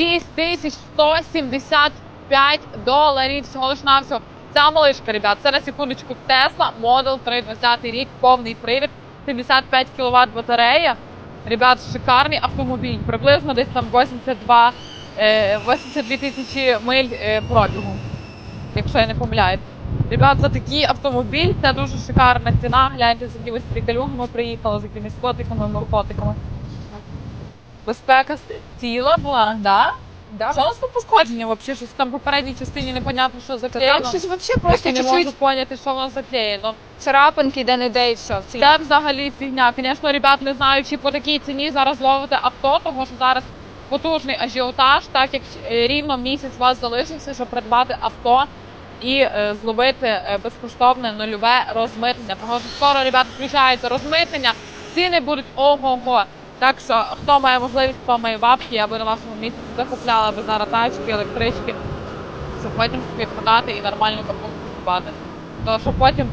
6175 доларів всього лиш навсього. Ця малишка, ребят, це на секундочку Tesla Model 3 20 рік, повний привід, 75 кВт батарея. Ребят, шикарний автомобіль, приблизно десь там 82, е, 82 тисячі миль е, пробігу, якщо я не помиляюсь. Ребят, за такий автомобіль це дуже шикарна ціна. Гляньте, з якимись приколюгами приїхала, з якимись котиками, моркотиками. Безпека ціла була, да? Да. Що у нас по пошкодження взагалі? Щось там в попередній частині непонятно, що заклеєно. там щось взагалі Я просто не можу чуть-чуть поняти, що воно заклеєно. царапинки де не де і все. Це Це взагалі фігня. Звісно, ребят, не знаю, чи по такій ціні зараз ловите авто, тому що зараз потужний ажіотаж, так як е, рівно місяць у вас залишився, щоб придбати авто і е, зловити е, безкоштовне нульове розмитнення. Тому що скоро, ребят, включається розмитнення, ціни будуть ого-го. Так що хто має можливість, по моїй бабці, я би на вашому місці закупляла би зараз тачки, електрички, щоб потім собі продати і нормальну покупку купати. Тому що потім